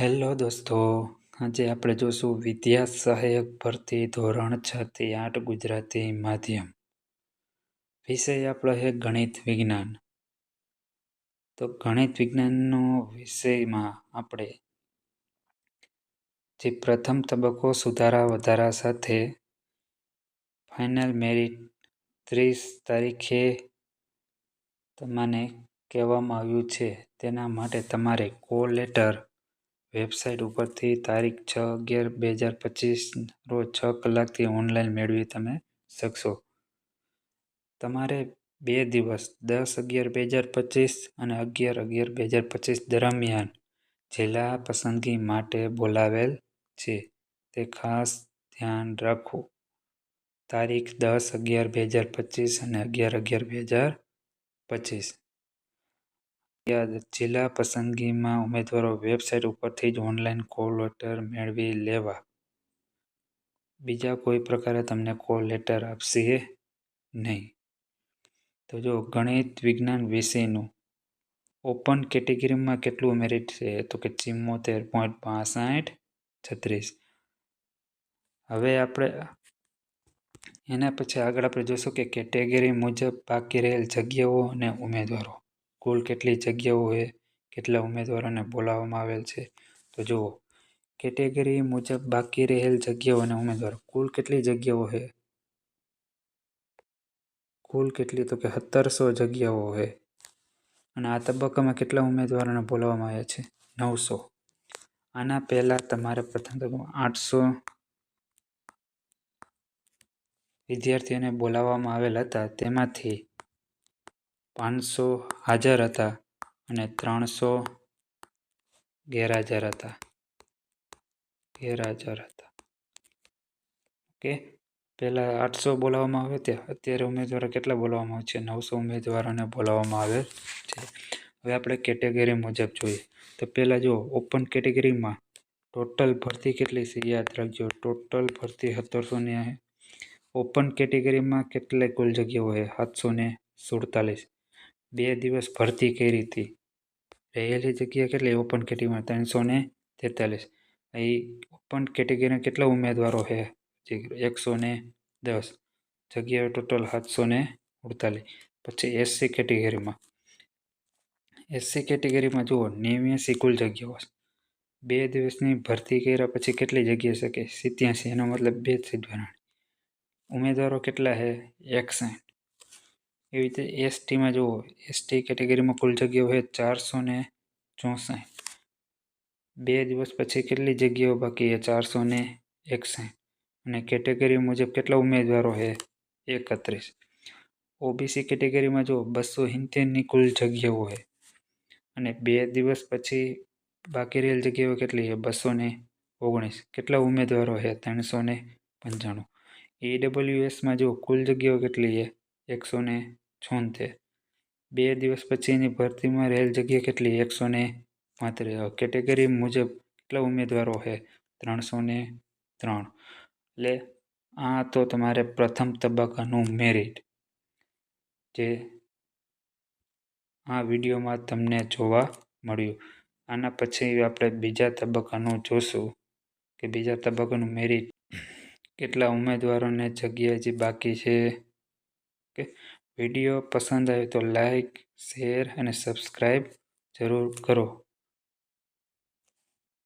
Hello દોસ્તો, આજે આપણે જોશું વિદ્યા સહાયક ભરતી ધોરણ છ થી આઠ ગુજરાતી માધ્યમ. વિષય આપણો છે ગણિત વિજ્ઞાન. તો ગણિત વિજ્ઞાનનો વિષયમાં આપણે જે પ્રથમ તબક્કો સુધારા વધારા સાથે ફાઇનલ મેરિટ ત્રીસ તારીખે તમને કહેવામાં આવ્યું છે. તેના માટે તમારે કો લેટર વેબસાઇટ ઉપરથી તારીખ છ અગિયાર બે હજાર પચીસ રોજ છ કલાકથી ઓનલાઈન મેળવી તમે શકશો. તમારે બે દિવસ, દસ અગિયાર બે હજાર પચીસ અને અગિયાર અગિયાર બે હજાર પચીસ દરમિયાન જિલ્લા પસંદગી માટે બોલાવેલ છે. તે ખાસ ધ્યાન રાખો. તારીખ દસ અગિયાર બે હજાર પચીસ અને અગિયાર અગિયાર બે હજાર પચીસ. જિલ્લા પસંદગીમાં ઉમેદવારો વેબસાઇટ ઉપરથી જ ઓનલાઈન કોલ લેટર મેળવી લેવા. બીજા કોઈ પ્રકારે તમને કોલ લેટર આપશે નહીં. તો જો ગણિત, વિજ્ઞાન વિષયનું ઓપન કેટેગરીમાં કેટલું મેરિટ છે? તો કે ચિમ્મોતેર પોઈન્ટ પાસઠ છત્રીસ. હવે આપણે એના પછી આગળ આપણે જોશું કે કેટેગરી મુજબ બાકી રહેલ જગ્યાઓ અને ઉમેદવારો. કુલ કેટલી જગ્યાઓ છે કેટલા ઉમેદવારોને બોલાવવામાં આવેલ છે? તો જુઓ, કેટેગરી મુજબ બાકી રહેલ જગ્યાઓ અને ઉમેદવારો, કુલ કેટલી જગ્યાઓ છે કુલ કેટલી તો કે સત્તરસો જગ્યાઓ છે અને આ તબક્કામાં કેટલા ઉમેદવારોને બોલાવવામાં આવ્યા છે? નવસો. આના પહેલાં તમારે પ્રથમ તબક્કામાં આઠસો વિદ્યાર્થીઓને બોલાવવામાં આવેલ હતા. તેમાંથી પાંચસો હાજર હતા અને ત્રણસો ગેરહાજર હતા. ગેરહાજર હતા. ઓકે? પહેલાં આઠસો બોલાવવામાં આવે ત્યાં. અત્યારે ઉમેદવારો કેટલા બોલાવવામાં આવે છે? નવસો ઉમેદવારોને બોલાવવામાં આવે છે. હવે આપણે કેટેગરી મુજબ જોઈએ. તો પહેલાં જો ઓપન કેટેગરીમાં ટોટલ ભરતી કેટલી છે? યાદ રાખજો, ટોટલ ભરતી સત્તરસો ને ઓપન કેટેગરીમાં કેટલી કુલ જગ્યાઓ હોય સાતસો ને સુડતાલીસ. બે દિવસ ભરતી કરી હતી. રહેલી જગ્યા કેટલી? ઓપન કેટેગરીમાં ત્રણસો ને તેતાલીસ. અહીં ઓપન કેટેગરીના કેટલા ઉમેદવારો છે? એકસો ને દસ. જગ્યાઓ ટોટલ સાતસો ને અડતાલીસ. પછી એસસી કેટેગરીમાં એસસી કેટેગરીમાં જુઓ, નેવ્યાસી કુલ જગ્યાઓ બે દિવસની ભરતી કર્યા પછી કેટલી જગ્યા શકે સિત્યાસી? એનો મતલબ બે સીટ ઉમેદવારો કેટલા છે? એકસાઠ. એવી રીતે એસટીમાં જુઓ એસટી કેટેગરીમાં કુલ જગ્યાઓ છે ચારસો ને ચોસઠ. બે દિવસ પછી કેટલી જગ્યાઓ બાકી છે? ચારસો ને એકસાઠ. અને કેટેગરી મુજબ કેટલા ઉમેદવારો છે? એકત્રીસ. ઓબીસી કેટેગરીમાં જુઓ, બસો સિત્તેરની કુલ જગ્યાઓ છે. અને બે દિવસ પછી બાકી રહેલ જગ્યાઓ કેટલી છે? બસો ને ઓગણીસ. કેટલા ઉમેદવારો છે? ત્રણસો ને પંચાણું. ઈડબ્લ્યુએસમાં જુઓ, કુલ જગ્યાઓ કેટલી છે? એકસો ને છોતેર. બે દિવસ પછીની ભરતીમાં રહેલ જગ્યા કેટલી? એકસો ને માત્ર કેટેગરી મુજબ કેટલા ઉમેદવારો છે? ત્રણસો ને ત્રણ. એટલે આ તો તમારે પ્રથમ તબક્કાનું મેરિટ. જે આ વિડીયોમાં તમને જોવા મળ્યું. આના પછી આપણે બીજા તબક્કાનું જોશું કે બીજા તબક્કાનું મેરિટ. કેટલા ઉમેદવારોને જગ્યા જે બાકી છે? કે વીડિયો પસંદ આવે તો લાઈક શેર અને સબસ્ક્રાઈબ જરૂર કરો.